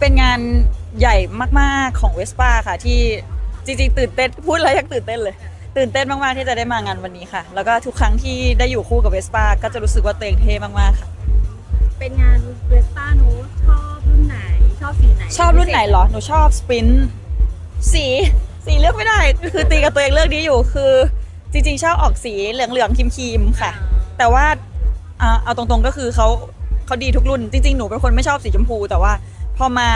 เป็นงานใหญ่มากๆของเวสป้าค่ะ ที่จริงๆ ตื่นเต้นพูดแล้วยังตื่นเต้นเลย ตื่นเต้นมากๆที่จะได้มางานวันนี้ค่ะ แล้วก็ทุกครั้งที่ได้อยู่คู่กับเวสป้าก็จะรู้สึกว่าตัวเองเท่มากๆค่ะ เป็นงานเวสป้าหนูชอบรุ่นไหน ชอบสีไหนชอบรุ่นไหนเหรอหนูชอบสปรินสีสีเลือกไม่ได้ คือตีกับตัวเองเลือกนี้อยู่คือจริงๆชอบออกสีเหลืองๆครีมๆค่ะ แต่ว่าอ่าเอาตรงๆก็คือเขาเขาดีทุกรุ่น จริงๆ หนูเป็นคนไม่ชอบสีชมพู แต่ว่า พอมา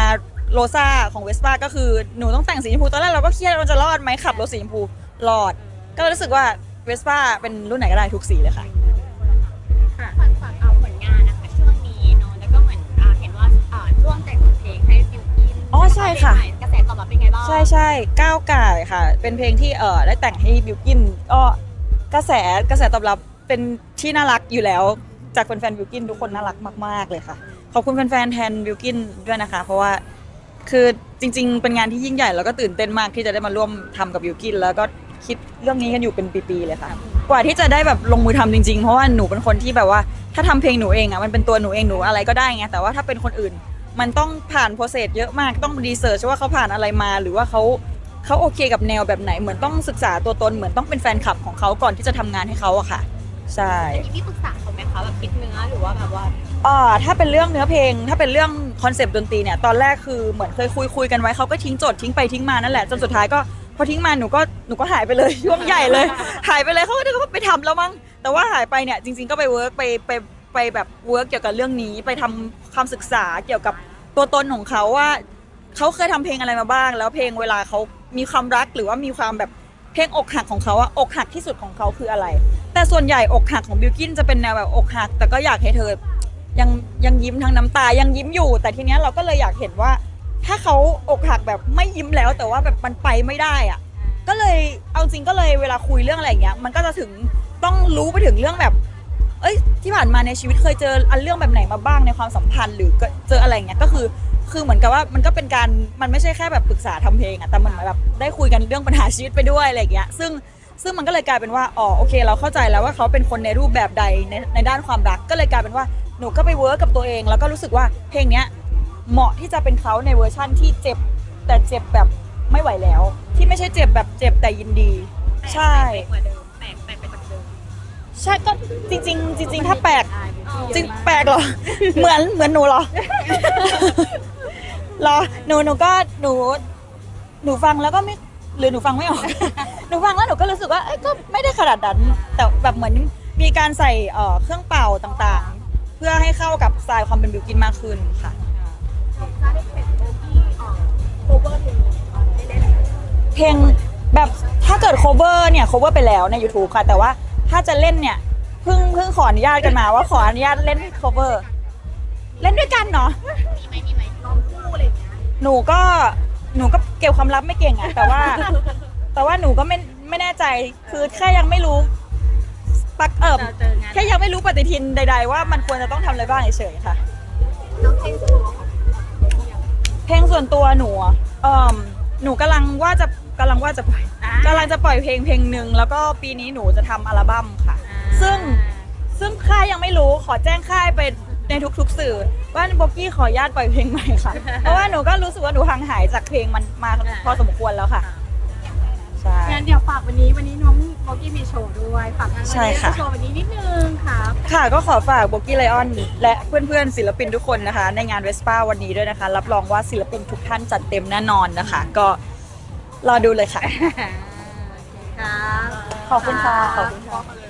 โรซ่าของเวสป้าก็คือหนูต้องแต่งสีชมพูตอนแรกเราก็เครียดว่าจะรอดไหมขับรถสีชมพูรอด ก็เลยรู้สึกว่าเวสป้าเป็นรุ่นไหนก็ได้ทุกสีเลยค่ะค่ะฝากฝากเอาผลงานนะคะช่วงนี้เนอะแล้วก็เหมือนอ่าเห็นว่าอ่าช่วงแต่งเพลงให้ฟิวกินอ๋อใช่ค่ะเพลงใหม่กระแสตอบรับเป็นไงบ้างใช่ใช่ก้าวไก่ายค่ะ เป็นเพลงที่เออได้แต่งให้บิวกินก็กระแสกระแสตอบรับเป็นที่น่ารักอยู่แล้ว จากแฟนๆบิวกินทุกคนน่ารักมาก ๆ เลยค่ะ ขอบคุณแฟนๆแทนบิวกินด้วยนะคะ เพราะว่าคือจริง ๆ เป็นงานที่ยิ่งใหญ่แล้วก็ตื่นเต้นมากที่จะได้มาร่วมทำกับบิวกิน แล้วก็คิดเรื่องนี้กันอยู่เป็นปีๆเลยค่ะ กว่าที่จะได้แบบลงมือทำจริง ๆ เพราะว่าหนูเป็นคนที่แบบว่า ถ้าทำเพลงหนูเองอะมันเป็นตัวหนูเองหนูอะไรก็ได้ไงแต่ว่าถ้าเป็นคนอื่น มันต้องผ่านโปรเซสเยอะมากต้องรีเสิร์ชว่าเขาผ่านอะไรมาหรือว่าเขาเขาโอเคกับแนวแบบไหนเหมือนต้องศึกษาตัวตนเหมือนต้องเป็นแฟนคลับของเขาก่อนที่จะทำงานให้เขาอะค่ะ ใช่อันนี้พี่ปรึกษาเขาไหมคะแบบคิดเนื้อหรือว่าแบบว่าอ่าถ้าเป็นเรื่องเนื้อเพลง ถ้าเป็นเรื่องคอนเซปต์ดนตรีเนี่ยตอนแรกคือเหมือนเคยคุยคุยกันไว้เขาก็ทิ้งโจทย์ทิ้งไปทิ้งมานั่นแหละจนสุดท้ายก็พอทิ้งมาหนูก็หนูก็หายไปเลยช่วงใหญ่เลย หายไปเลยเขาก็นึกว่าไปทำแล้วมั้งแต่ว่าหายไปเนี่ยจริง ๆก็ไปเวิร์กไปไปไปแบบเวิร์กเกี่ยวกับเรื่องนี้ไปทำความศึกษาเกี่ยวกับตัวตนของเขาว่าเขาเคยทำเพลงอะไรมาบ้าง แล้วเพลงเวลาเขามีความรักหรือว่ามีความแบบเพลงอกหักของเขาอะอกหักที่สุดของเขาคืออะไร แต่ส่วนใหญ่อกหักของบิวกินจะเป็นแนวแบบอกหัก แต่ก็อยากให้เธอยังยังยิ้มทั้งน้ำตายังยิ้มอยู่ แต่ทีเนี้ยเราก็เลยอยากเห็นว่า ถ้าเขาอกหักแบบไม่ยิ้มแล้ว แต่ว่าแบบมันไปไม่ได้อะก็เลยเอาจริงก็เลยเวลาคุยเรื่องอะไรอย่างเงี้ย มันก็จะถึงต้องรู้ไปถึงเรื่องแบบ เอ้ยที่ผ่านมาในชีวิตเคยเจออันเรื่องแบบไหนมาบ้างในความสัมพันธ์หรือเจออะไรอย่างเงี้ยก็คือคือเหมือนกับว่ามันก็เป็นการมันไม่ใช่แค่แบบปรึกษาทำเพลงอะแต่มันเหมือนแบบได้คุยกันเรื่องปัญหาชีวิตไปด้วยอะไรอย่างเงี้ยซึ่ง ซึ่งมันก็เลยกลายเป็นว่าอ๋อโอเค เราเข้าใจแล้วว่าเขาเป็นคนในรูปแบบใดในในด้านความรักก็เลยกลายเป็นว่าหนูก็ไปเวิร์กกับตัวเอง แล้วก็รู้สึกว่าเพลงเนี้ยเหมาะที่จะเป็นเขาในเวอร์ชั่นที่เจ็บ แต่เจ็บแบบไม่ไหวแล้ว ที่ไม่ใช่เจ็บแบบเจ็บแต่ยินดี ใช่แปลกกว่าเดิมแปลกแปลกไปกว่าเดิมใช่ก็จริง ๆ จริง ๆ ถ้าแปลกจริงแปลกเหรอ เหมือนเหมือนหนูเหรอเหรอหนูหนูก็หนูหนูฟังแล้วก็ไม่ หรือหนูฟังไม่ออก หนูฟังแล้วหนูก็รู้สึกว่าเอ้ยก็ไม่ได้ขนาดนั้นแต่แบบเหมือนมีการใส่เอ่อเครื่องเป่าต่างๆ เพื่อให้เข้ากับสไตล์ความเป็นบิวกินมากขึ้นค่ะถ้าได้เป็นโบกี้ออกโคเวอร์เพลงได้เล่นเพลงแบบถ้าเกิด cover เนี่ย cover ไปแล้วใน YouTube ค่ะ แต่ว่าถ้าจะเล่นเนี่ยเพิ่งเพิ่งขออนุญาตกันมาว่าขออนุญาตเล่น cover เล่นด้วยกันเนาะมีไหมมีไหมร้องคู่อะไรอย่างเงี้ยหนูก็หนูก็เก็บความลับไม่เก่งอะแต่ว่า แต่ว่าหนูก็ไม่ไม่แน่ใจคือแค่ยังไม่รู้ปักเอิบเจอเจองานแค่ยังไม่รู้ปฏิทินใด ๆ ว่ามันควรจะต้องทำอะไรบ้างเฉยๆค่ะ น้องเพลงตัวของเพลงส่วนตัวหนูอะเอ่มหนูกำลังว่าจะกำลังว่าจะปล่อยกำลังจะปล่อยเพลงเพลงหนึ่งแล้วก็ปีนี้หนูจะทำอัลบั้มค่ะ ซึ่ง ซึ่งค่ายยังไม่รู้ขอแจ้งค่ายไปในทุกๆสื่อ ว่าโบกี้ขออนุญาตปล่อยเพลงใหม่ค่ะ เพราะว่าหนูก็รู้สึกว่าหนูห่างหายจากเพลงมันมาพอสมควรแล้วค่ะ ใช่ งั้นเดี๋ยวฝากวันนี้วันนี้น้องโบกี้มีโชว์ด้วยฝากงานใช่ค่ะ โชว์วันนี้นิดนึงครับค่ะก็ขอฝากโบกี้ไลออนและเพื่อนๆศิลปินทุกคนนะคะ ในงานเวสป้าวันนี้ด้วยนะคะ รับรองว่าศิลปินทุกท่านจัดเต็มแน่นอนนะคะ ก็รอดูเลยค่ะ ครับขอบคุณค่ะขอบคุณค่ะ ขอบคุณ